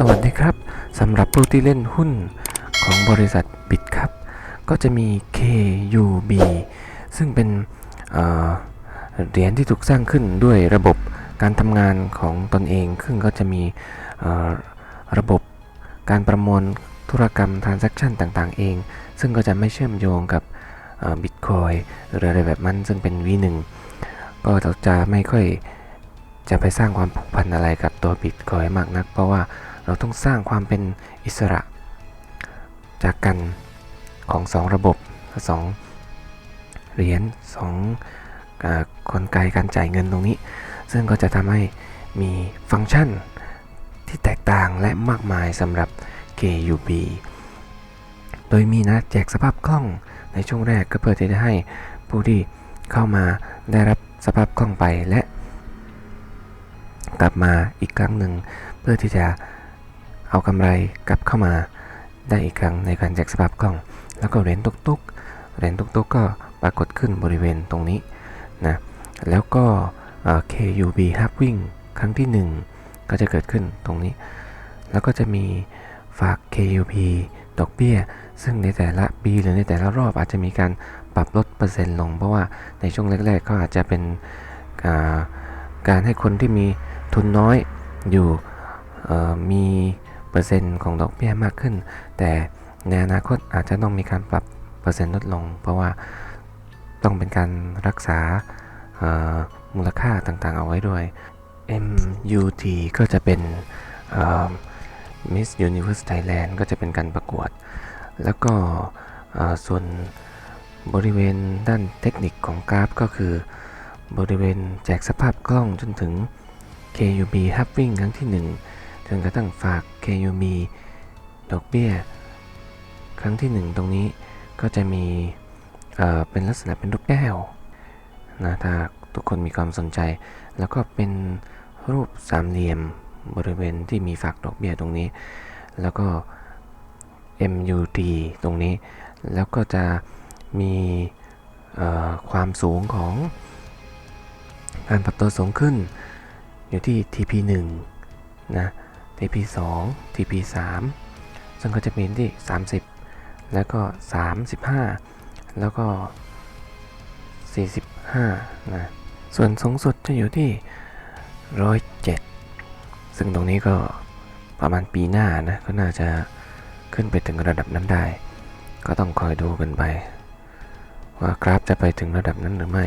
สวัสดีครับสำหรับผู้ที่เล่นหุ้นของบริษัทบิตครับ ก็จะมี KUB ซึ่งเป็นเหรียญที่ถูกสร้างขึ้นด้วยระบบการทำงานของตนเอง ซึ่งก็จะมีระบบการประมวลธุรกรรม transaction ต่างๆ เอง ซึ่งก็จะไม่เชื่อมโยงกับบิตคอยหรืออะไรแบบนั้นซึ่งเป็น V1 ก็จะไม่ค่อยจะไปสร้างความผูกพันอะไรกับตัวบิตคอยมากนัก เพราะว่า เราต้องสร้างความเป็นอิสระ จากกันของสองระบบสองเหรียญสองกลไกการจ่ายเงินตรงนี้ ซึ่งก็จะทำให้มีฟังก์ชันที่แตกต่างและมากมายสำหรับ KUB โดยมีนะแจกสภาพคล่องในช่วงแรกก็เพื่อที่จะให้ผู้ที่เข้ามาได้รับสภาพคล่องไปและ กลับมาอีกครั้งหนึ่งเพื่อที่จะ เอากำไรกลับเข้ามาได้อีกครั้งในการแจกสภาพคล่อง แล้วก็เหรียญตุกๆเหรียญตุกๆก็ปรากฏขึ้นบริเวณตรงนี้นะแล้วก็ KUB ฮับวิ่งครั้งที่ 1 ก็จะเกิดขึ้นตรงนี้ แล้วก็จะมีฝาก KUP ดอกเบี้ย ซึ่งในแต่ละปีหรือในแต่ละรอบอาจจะมีการปรับลดเปอร์เซ็นต์ลง เพราะว่าในช่วงแรกๆก็อาจจะเป็นการให้คนที่มีทุนน้อยอยู่มี เปอร์เซ็นต์ของดอกเบี้ยมากขึ้น แต่ในอนาคตอาจจะต้องมีการปรับเปอร์เซ็นต์ลดลง เพราะว่าต้องเป็นการรักษามูลค่าต่างๆเอาไว้ด้วย MUT ก็จะเป็น Miss Universe Thailand ก็จะเป็นการประกวด แล้วก็ส่วนบริเวณด้านเทคนิคของกราฟก็คือบริเวณแจกสภาพคล่องจนถึง KUB Halving ครั้งที่ 1 จนกระทั่งฝาก KUB ดอกเบี้ย ครั้งที่ 1 ตรงนี้ก็จะมีเเป็นลักษณะเป็นรูปแก้วนะถ้าทุกคนมีความสนใจ แล้วก็เป็นรูปสามเหลี่ยมบริเวณที่มีฝากดอกเบี้ยตรงนี้ แล้วก็ MUT ตรงนี้ แล้วก็จะมีความสูงของการปรับตัวสูงขึ้นอยู่ที่ TP 1 นะ TP 2 TP 3ซึ่งก็จะเป็นที่ 30 แล้วก็ 35 แล้วก็ 45 นะ ส่วนสูงสุดจะอยู่ที่ 107 ซึ่งตรงนี้ก็ประมาณปีหน้านะ ก็น่าจะขึ้นไปถึงระดับนั้นได้ ก็ต้องคอยดูกันไป ว่ากราฟจะไปถึงระดับนั้นหรือไม่